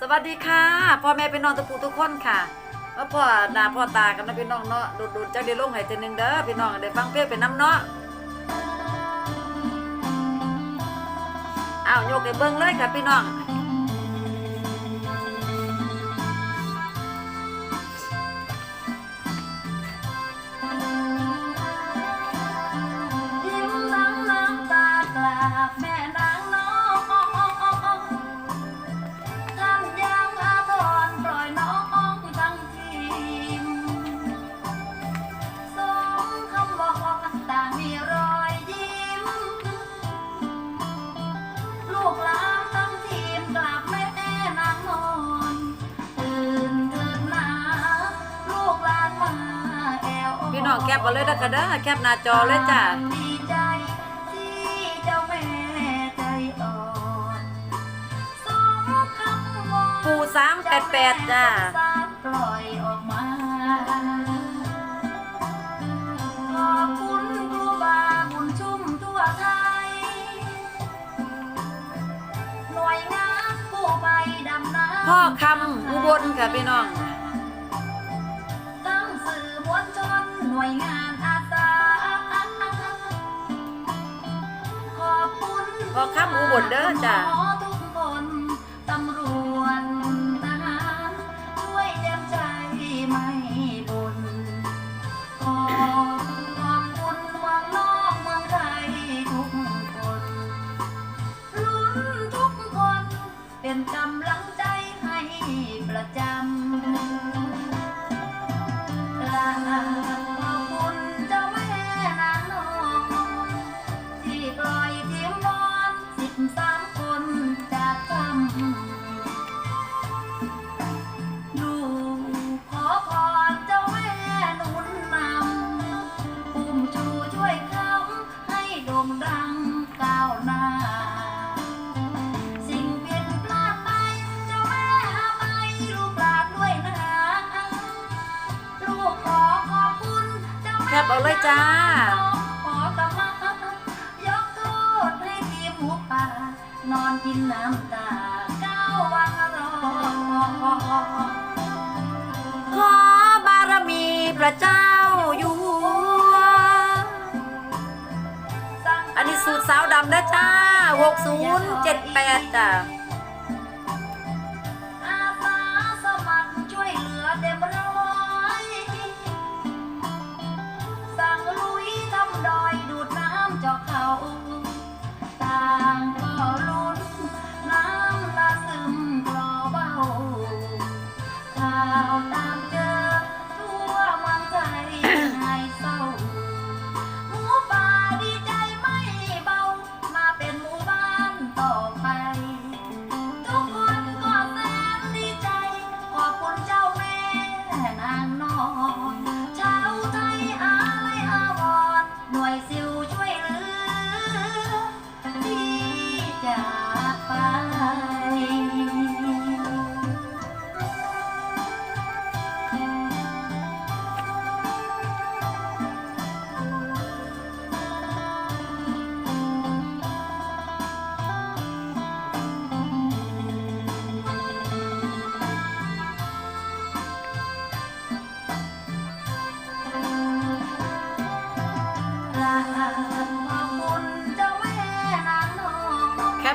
สวัสดีค่ะพ่อแม่พี่น้องทุกผู้ทุกคนค่ะว่อพ่อนาพ่อตากันนะพี่น้องเนาะดูดูจักเด้ลงหายใจนึงเด้อพี่น้องได้ฟังเพลงเป็นน้ำเนาะอ้าวโยกไปเบิ้งเลยค่ะพี่น้อง น้องแคบมาเลยแล้วก็เด้อแคบหน้าจอเลยจ้ะปูสามแปดแปดจ้าพ่อคำอุบลค่ะพี่น้อง พอข้ามอุบลเด้อจ้ะ บเอาเลยจ้าหมอมยกโทษให้ทีหูป่านอนกินน้ำตาเก้าวันรอขอบารมีพระเจ้าอยู่หัวอันนี้สูตรสาวดำนะจ้าหกศูนย์เจ็ดแปดจ้า ตามใจ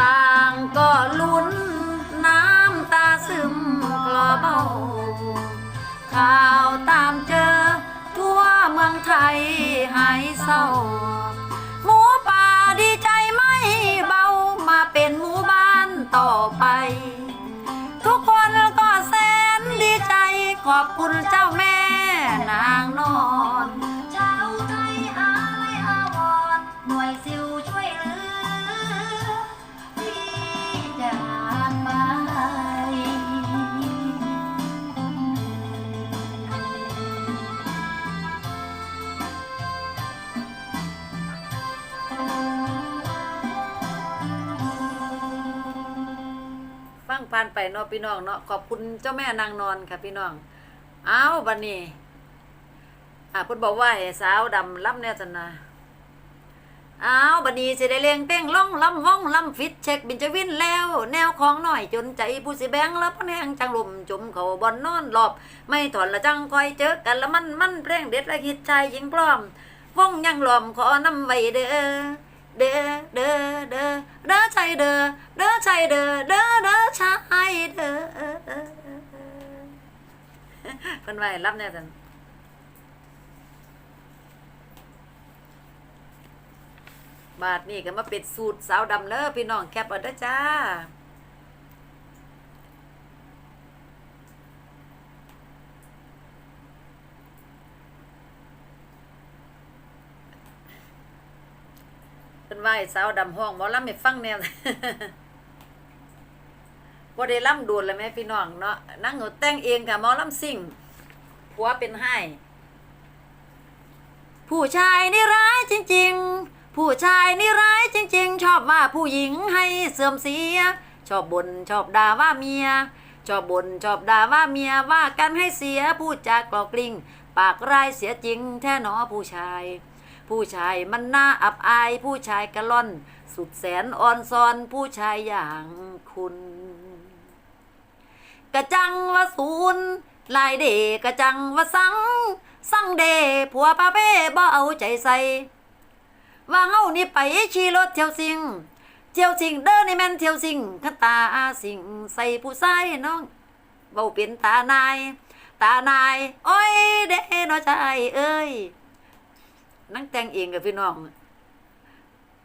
ต่างก็ลุ้นน้ำตาซึมคลอเบาข่าวตามเจอ ทั่วเมืองไทยหายเศร้า หมูป่าดีใจไม่เบามาเป็นหมูบ้านต่อไป ทุกคนก็แสนดีใจขอบคุณเจ้าแม่นางนอน ชาวไทยอาลัยอาวรณ์หน่วยซิวช่วย ผ่านไปเนาะพี่น้องเนาะขอบคุณเจ้าแม่นางนอนค่ะพี่น้อง เอาบันนี้อ่าพิ่นบอกว่าสาวดำล่ำแน่จันนะเอาบัดนี้สิได้เลียงเต้งล่องลำว่องลำฟิตเช็คบินจะวินแล้ว แนวของหน่อยจนใจผู้สิแบงแล้วพะแนงจังลมจุ่มเขาบอนนอนหลอบ ไม่ถอนละจังคอยเจอกันละมันมันเพลงเด็ดและฮิตชายหญิงพร้อมว่องยังหลอมขอนำไว้เด้อ เด้อเด้อเด้อเด้อใจเด้อเด้อใจเด้อเด้อเด้อชายเด้อเพิ่นไว้รับแน่จันบาทนี่ก็มาเป็ดสูตรสาวดำเนอพี่น้องแคปเอาเด้อจ้า เป็นว่าไอ้สาวดำห้องหมอลำไม่ฟังแนวบ่ได้ล่ำโดนเลยแม่พี่น้องเนาะนั่งหนูแต่งเองค่ะหมอลำซิ่งผัวเป็นให้ผู้ชายนี่ร้ายจริง ๆ ผู้ชายนี่ร้ายจริง ๆ ชอบว่าผู้หญิงให้เสื่อมเสีย ชอบบ่นชอบด่าว่าเมีย ชอบบ่นชอบด่าว่าเมียว่ากันให้เสียพูดจากกลอกกลิ้งปากร้ายเสียจริง แท้หนอผู้ชาย ผู้ชายมันน่าอับอาย ผู้ชายกะล่อน สุดแสนอ่อนซอนผู้ชายอย่างคุณ กระจังว่าศูนย์ลายเดกระจังว่าสัง สังเดผัวป้าเป้บ่เอาใจใส่ว่าเฮานี่ไปขี่รถเที่ยวสิง เที่ยวสิงเด้อนี่แม่นเที่ยวสิงขตาสิงใส่ผู้ชายน้องเว้าเป็นตานาย ตานาย โอ้ยเด้น้อชายเอ้ย นั่งแต่งเองกับพี่น้อง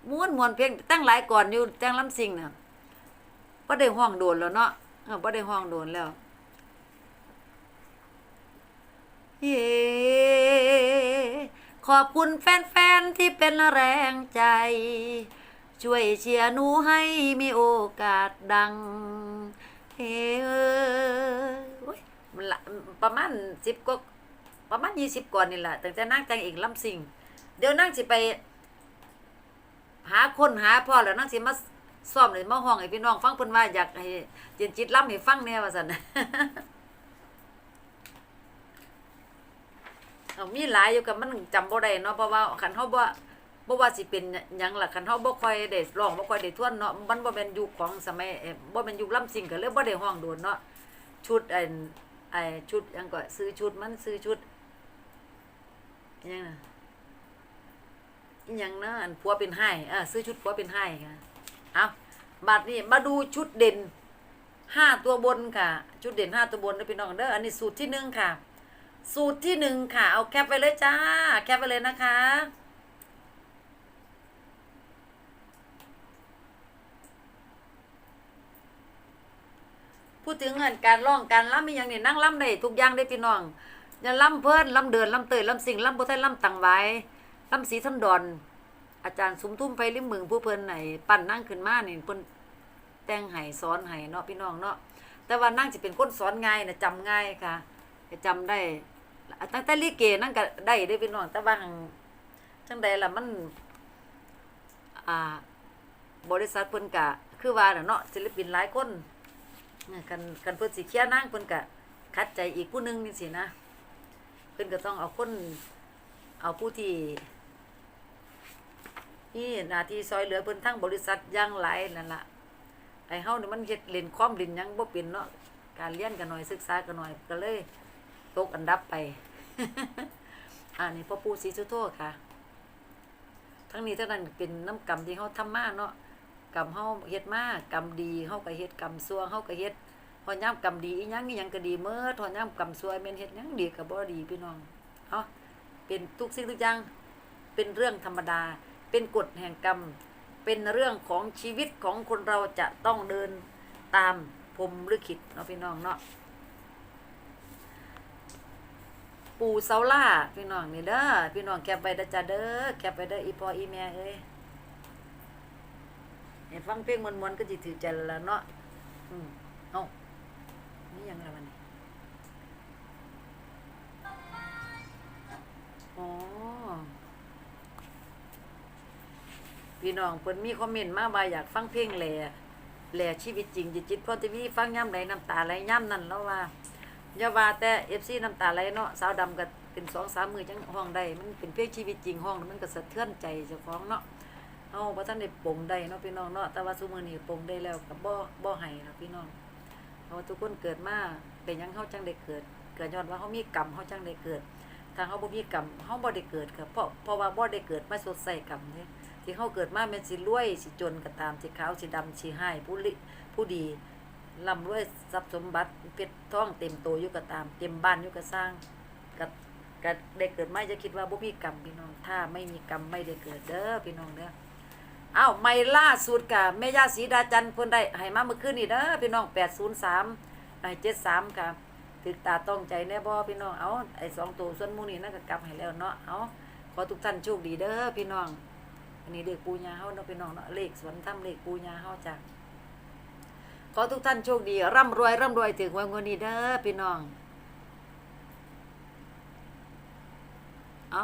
ม้วนมวนเพลงตั้งหลายก่อนอยู่แต่งลำซิงน่ะบ่ได้ห้องโดนแล้วเนาะเออบ่ได้ห้องโดนแล้วเย้ขอบคุณแฟนๆที่เป็นแรงใจ ช่วยเชียร์หนูให้มีโอกาสดังเฮ้เอ้ยประมาณสิบก็ประมาณยี่สิบก่อนนี่แหละตั้งแต่นั่งแต่งเองลำซิง เดี๋ยวนั่งสิไป หาคนหาพ่อแล้วนั่งสิมาซ้อมเลยมาห้องให้พี่น้องฟังเพิ่นว่าอยากให้เจนจิตล่ำให้ฟังแน่ว่าซั่นเอามีหลายอยู่กับมันจำบ่ได้เนาะเพราะว่าคันเฮาบ่บ่ว่าสิเป็นหยังล่ะคันเฮาบ่ค่อยได้ร้องบ่ค่อยได้ทวนเนาะมันบ่แม่นยุคของสมัยบ่แม่นยุคลำซิงก็เลยบ่ได้ร้องโดนเนาะชุดไอ้ไอ้ชุดยังก็ซื้อชุดมันซื้อชุดอิหยังน่ะ อิหยังนะอันผัวเป็นไห้เออซื้อชุดผัวเป็นไห้ค่ะเอาบัดนี้มาดูชุดเด่นห้าตัวบนค่ะ ชุดเด่นห้าตัวบนเด้อพี่น้องเด้ออันนี้สูตรที่หนึ่งค่ะ สูตรที่หนึ่งค่ะ เอาแคปไปเลยจ้า แคปไปเลยนะคะพูดถึงเงินการร้องการล่ำมีอย่างนี้นั่งล่ำได้ทุกอย่างได้พี่น้องอย่าล่ำเพิ่นล่ำเดินล่ำเตยล่ำสิ่งล่ำพุทธล่ำตังไว้ ล่ำสีทันดอน อาจารย์สุมทุ่มไฟริมเมืองผู้เพิ่นไหนปั่นนั่งขึ้นมาเนี่เพิ่นแต่งไห้สอนไห้เนาะพี่น้องเนาะแต่ว่านั่งจะเป็นคนสอนง่ายนะจำง่ายค่ะจะจำได้ตั้งแต่ลิเกนั่นก็ได้ได้พี่น้องแต่ว่าหังจังใดล่ะมันอ่าบริษัทเพิ่นกะ คือว่าเนาะศิลปินหลายคนกันกันเพิ่นสิเคียร์นางเพิ่นกะคัดใจอีกผู้หนึงนี่สินะเพิ่นก็ต้องเอาคนเอาผู้ที่ นี่หน้าที่ซอยเหลือเพิ่นทั้งบริษัทย่างหลายนั่นล่ะไอ้เฮานี่มันเฮ็ดเล่นความเล่นหยังบ่เป็นเนาะการเรียนกันหน่อยศึกษากันหน่อยก็เลยตกอันดับไป อันนี้พ่อปู่ศรีสุโธค่ะ ทั้งนี้เท่านั้นเป็นน้ำกรรมที่เขาทำมาเนาะกรรมเฮาเฮ็ดมากกรรมดีเฮาก็เฮ็ดกรรมชั่วเฮาก็เฮ็ดพอยามกรรมดีอีหยังอีหยังก็ดีเมื่อพอยามกรรมชั่วแม่นเฮ็ดหยังดีก็บ่ดีพี่น้องเนาเป็นทุกสิ่งทุกอย่างเป็นเรื่องธรรมดา เป็นกฎแห่งกรรม เป็นเรื่องของชีวิตของคนเราจะต้องเดินตามพรหมลิขิตเนาะพี่น้องเนาะปู่เสาล่าพี่น้องนี่เด้อพี่น้องแคปไปเด้อจ้าเด้อแคปไปเด้ออีพออีแม่เอ้ยเห็นฟังเพลงมวนๆก็สิถือใจแล้วล่ะเนาะอืมเอ้านี่ยังไง พี่น้องเพิ่นมีคอมเมนต์มาว่าอยากฟังเพลงแหล่แหล่ชีวิตจริงจิตพอทีวีฟังย่ำไหนน้ำตาไหลย่ำนั่นแล้วว่าอย่าว่าแต่เอฟซีน้ำตาไหลเนาะสาวดำก็เป็นสองสามมือจังห้องได้มันเป็นเพลงชีวิตจริงห้องมันก็สะเทือนใจเจ้าของเนาะเฮาบ่ทันได้ปงได้เนาะพี่น้องเนาะแต่ว่าซุมื้อนี้ปงได้แล้วก็บ่บ่ให้เนาะพี่น้องเพราะทุกคนเกิดมาเป็นยังเฮาจังได้เกิด เกิดย้อนว่าเฮามีกรรมเฮาจังได้เกิดถ้าเฮาบ่มีกรรมเฮาบ่ได้เกิดครับเพราะเพราะว่าบ่ได้เกิดมาสดใส่กรรมเด้ ที่เฮาเกิดมาแม่นสิรวยสิจนก็ตามสิขาวสิดำสิให้ผู้ลิผู้ดีร่ำรวยทรัพย์สมบัติเพชรทองเต็มโตอยู่ก็ตาม เต็มบ้านอยู่ก็สร้างก็ก็ได้เกิดม่จะคิดว่าบ่มีกรรมพี่น้องถ้าไม่มีกรรมไม่ได้เกิดเด้อพี่น้องเด้ออ้าวไม่ล่าสุดกะแม่ย่าศรีดาจันทร์เพิ่นได้ให้มาเมื่อคืนนี่เด้อพี่น้อง803ให้73ค่ะถึกตาต้องใจแน่บ่พี่น้องเอาไอ้สองตัวส่วนมูนี่นั่นก็กลับให้แล้วเนาะเอาขอทุกท่านโชคดีเด้อพี่น้อง นี่เลขปูญาเฮาเนาะพี่น้องเนาะเลขสวนถ้ำเลขปูญาเฮาจ้ะขอทุกท่านโชคดี ร่ำรวยร่ำรวยถึงวันวันนี้เด้อพี่น้อง เอา